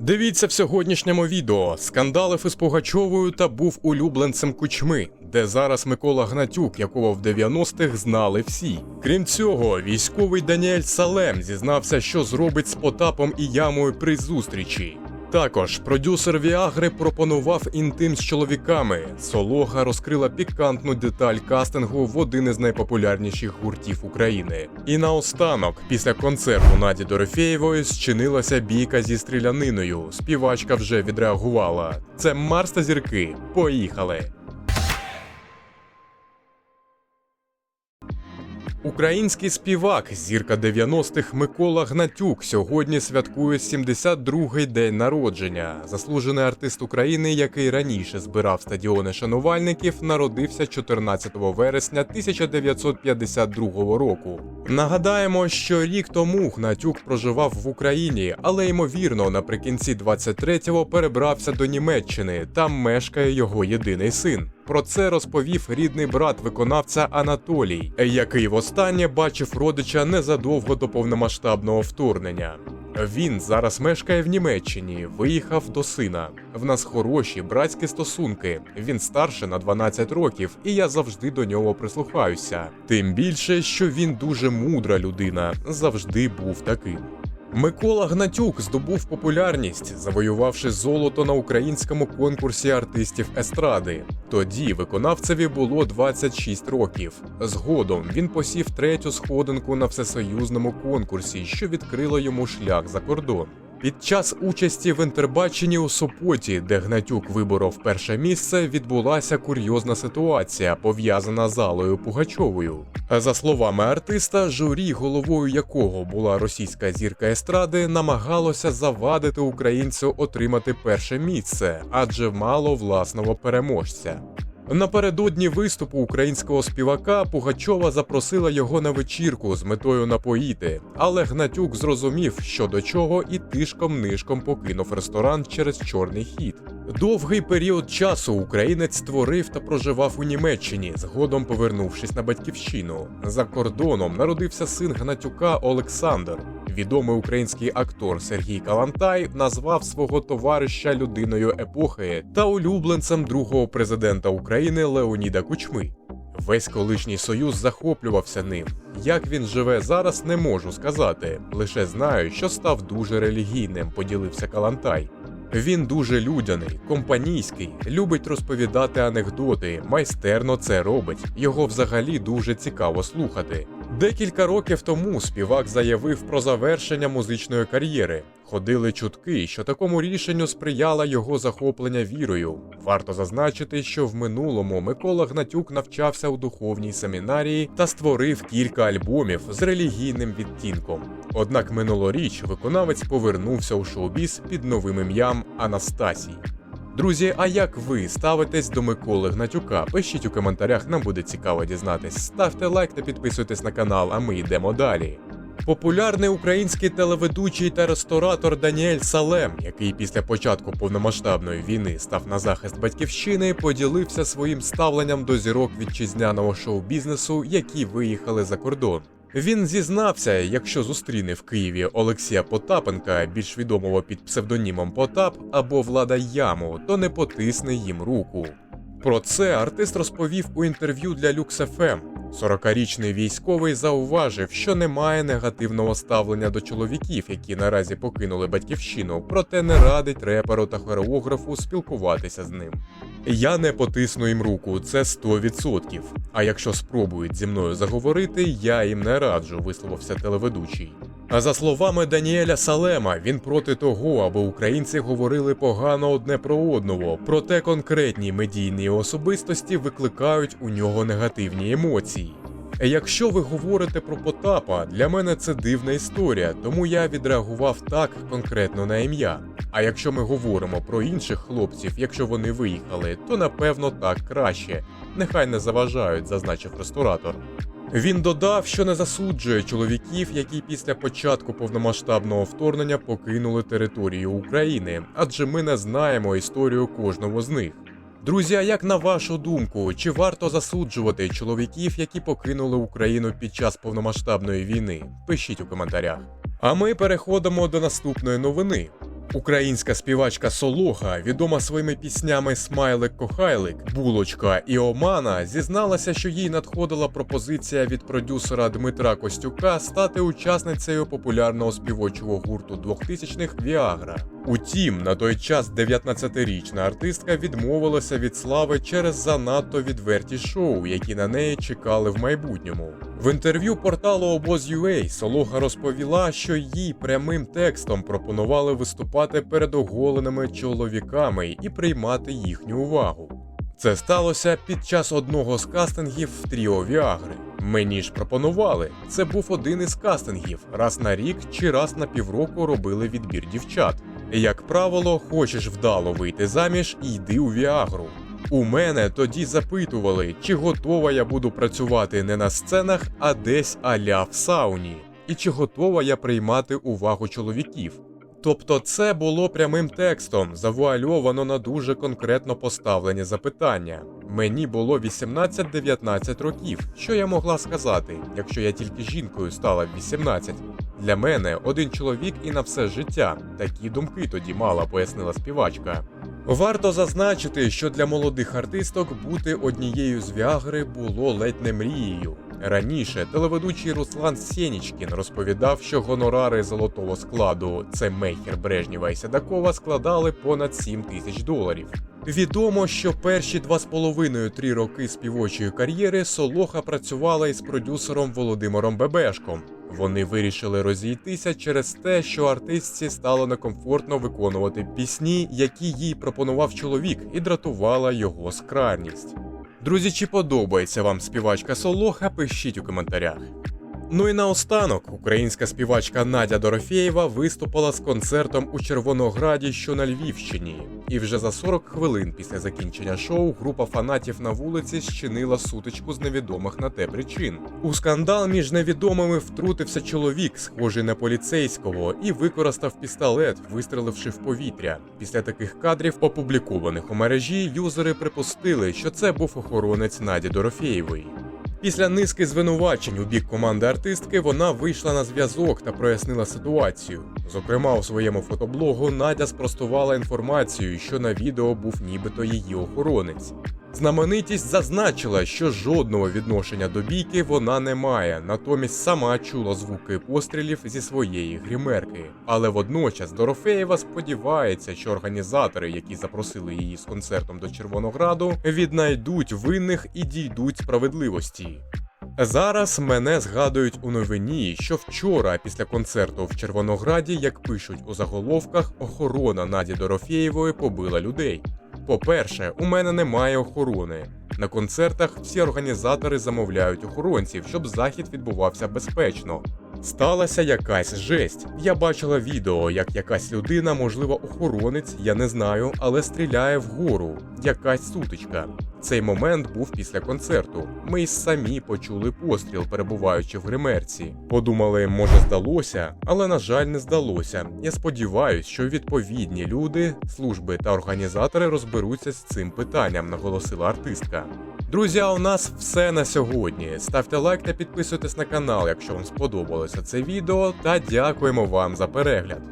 Дивіться в сьогоднішньому відео. Скандалив із Пугачовою та був улюбленцем кучми, де зараз Микола Гнатюк, якого в 90-х знали всі. Крім цього, військовий Даніель Салем зізнався, що зробить з Потапом і ямою при зустрічі. Також продюсер Віагри пропонував інтим з чоловіками. Солога розкрила пікантну деталь кастингу в один із найпопулярніших гуртів України. І наостанок, після концерту Наді Дорофєєвої, зчинилася бійка зі стріляниною. Співачка вже відреагувала. Це Марс та зірки. Поїхали! Український співак, зірка 90-х Микола Гнатюк сьогодні святкує 72-й день народження. Заслужений артист України, який раніше збирав стадіони шанувальників, народився 14 вересня 1952 року. Нагадаємо, що рік тому Гнатюк проживав в Україні, але ймовірно, наприкінці 23-го перебрався до Німеччини. Там мешкає його єдиний син. Про це розповів рідний брат виконавця Анатолій, який востаннє бачив родича незадовго до повномасштабного вторгнення. Він зараз мешкає в Німеччині, виїхав до сина. В нас хороші братські стосунки. Він старше на 12 років, і я завжди до нього прислухаюся. Тим більше, що він дуже мудра людина, завжди був таким. Микола Гнатюк здобув популярність, завоювавши золото на українському конкурсі артистів естради. Тоді виконавцеві було 26 років. Згодом він посів третю сходинку на всесоюзному конкурсі, що відкрило йому шлях за кордон. Під час участі в інтербаченні у Сопоті, де Гнатюк виборов перше місце, відбулася курйозна ситуація, пов'язана з Алою Пугачовою. За словами артиста, журі, головою якого була російська зірка естради, намагалося завадити українцю отримати перше місце, адже мало власного переможця. Напередодні виступу українського співака Пугачова запросила його на вечірку з метою напоїти, але Гнатюк зрозумів, що до чого, і тишком-нишком покинув ресторан через чорний хід. Довгий період часу українець створив та проживав у Німеччині, згодом повернувшись на батьківщину. За кордоном народився син Гнатюка Олександр. Відомий український актор Сергій Калантай назвав свого товариша людиною епохи та улюбленцем другого президента України Леоніда Кучми. Весь колишній союз захоплювався ним. Як він живе зараз, не можу сказати. Лише знаю, що став дуже релігійним, поділився Калантай. Він дуже людяний, компанійський, любить розповідати анекдоти, майстерно це робить. Його взагалі дуже цікаво слухати. Декілька років тому співак заявив про завершення музичної кар'єри. Ходили чутки, що такому рішенню сприяла його захоплення вірою. Варто зазначити, що в минулому Микола Гнатюк навчався у духовній семінарії та створив кілька альбомів з релігійним відтінком. Однак минулоріч виконавець повернувся у шоу-біз під новим ім'ям Анастасій. Друзі, а як ви ставитесь до Миколи Гнатюка? Пишіть у коментарях, нам буде цікаво дізнатись. Ставте лайк та підписуйтесь на канал, а ми йдемо далі. Популярний український телеведучий та ресторатор Даніель Салем, який після початку повномасштабної війни став на захист батьківщини, поділився своїм ставленням до зірок вітчизняного шоу-бізнесу, які виїхали за кордон. Він зізнався, якщо зустріне в Києві Олексія Потапенка, більш відомого під псевдонімом Потап або Влада Яму, то не потисне їм руку. Про це артист розповів у інтерв'ю для LuxFM. 40-річний військовий зауважив, що немає негативного ставлення до чоловіків, які наразі покинули батьківщину, проте не радить реперу та хореографу спілкуватися з ним. Я не потисну їм руку, це 100%. А якщо спробують зі мною заговорити, я їм не раджу, висловився телеведучий. А за словами Даніеля Салема, він проти того, аби українці говорили погано одне про одного, проте конкретні медійні особистості викликають у нього негативні емоції. Якщо ви говорите про Потапа, для мене це дивна історія, тому я відреагував так конкретно на ім'я. А якщо ми говоримо про інших хлопців, якщо вони виїхали, то напевно так краще. Нехай не заважають, зазначив ресторатор. Він додав, що не засуджує чоловіків, які після початку повномасштабного вторгнення покинули територію України, адже ми не знаємо історію кожного з них. Друзі, а як на вашу думку, чи варто засуджувати чоловіків, які покинули Україну під час повномасштабної війни? Пишіть у коментарях. А ми переходимо до наступної новини. Українська співачка Солоха, відома своїми піснями Смайлик Кохайлик, Булочка і Омана, зізналася, що їй надходила пропозиція від продюсера Дмитра Костюка стати учасницею популярного співочого гурту 2000-х Віагра. Утім, на той час 19-річна артистка відмовилася від слави через занадто відверті шоу, які на неї чекали в майбутньому. В інтерв'ю порталу Обоз.UA Солоха розповіла, що їй прямим текстом пропонували виступати перед оголеними чоловіками і приймати їхню увагу. Це сталося під час одного з кастингів в Тріо Віагри. Мені ж пропонували. Це був один із кастингів. Раз на рік чи раз на півроку робили відбір дівчат. Як правило, хочеш вдало вийти заміж, йди у Віагру. У мене тоді запитували, чи готова я буду працювати не на сценах, а десь аля в сауні, і чи готова я приймати увагу чоловіків. Тобто це було прямим текстом, завуальовано на дуже конкретно поставлені запитання. Мені було 18-19 років. Що я могла сказати, якщо я тільки жінкою стала в 18? Для мене один чоловік і на все життя. Такі думки тоді мала, пояснила співачка. Варто зазначити, що для молодих артисток бути однією з Віагри було ледь не мрією. Раніше телеведучий Руслан Сєнічкін розповідав, що гонорари золотого складу це Мейхер Брежнєва і Седакова складали понад 7 тисяч доларів. Відомо, що перші два з половиною три роки співочої кар'єри Солоха працювала із продюсером Володимиром Бебешком. Вони вирішили розійтися через те, що артистці стало некомфортно виконувати пісні, які їй пропонував чоловік, і дратувала його скарність. Друзі, чи подобається вам співачка Солоха? Пишіть у коментарях. Ну і наостанок, українська співачка Надя Дорофєєва виступила з концертом у Червонограді, що на Львівщині. І вже за 40 хвилин після закінчення шоу група фанатів на вулиці зчинила сутичку з невідомих на те причин. У скандал між невідомими втрутився чоловік, схожий на поліцейського, і використав пістолет, вистріливши в повітря. Після таких кадрів, опублікованих у мережі, юзери припустили, що це був охоронець Наді Дорофєєвої. Після низки звинувачень у бік команди артистки вона вийшла на зв'язок та прояснила ситуацію. Зокрема, у своєму фотоблогу Надя спростувала інформацію, що на відео був нібито її охоронець. Знаменитість зазначила, що жодного відношення до бійки вона не має, натомість сама чула звуки пострілів зі своєї гримерки. Але водночас Дорофеєва сподівається, що організатори, які запросили її з концертом до Червонограду, віднайдуть винних і дійдуть справедливості. Зараз мене згадують у новині, що вчора, після концерту в Червонограді, як пишуть у заголовках, охорона Наді Дорофєєвої побила людей. По-перше, у мене немає охорони. На концертах всі організатори замовляють охоронців, щоб захід відбувався безпечно. Сталася якась жесть. Я бачила відео, як якась людина, можливо, охоронець, я не знаю, але стріляє вгору. Якась сутичка. Цей момент був після концерту. Ми й самі почули постріл, перебуваючи в гримерці. Подумали, може здалося, але на жаль, не здалося. Я сподіваюся, що відповідні люди, служби та організатори розберуться з цим питанням, наголосила артистка. Друзі, у нас все на сьогодні. Ставте лайк та підписуйтесь на канал, якщо вам сподобалося це відео, та дякуємо вам за перегляд.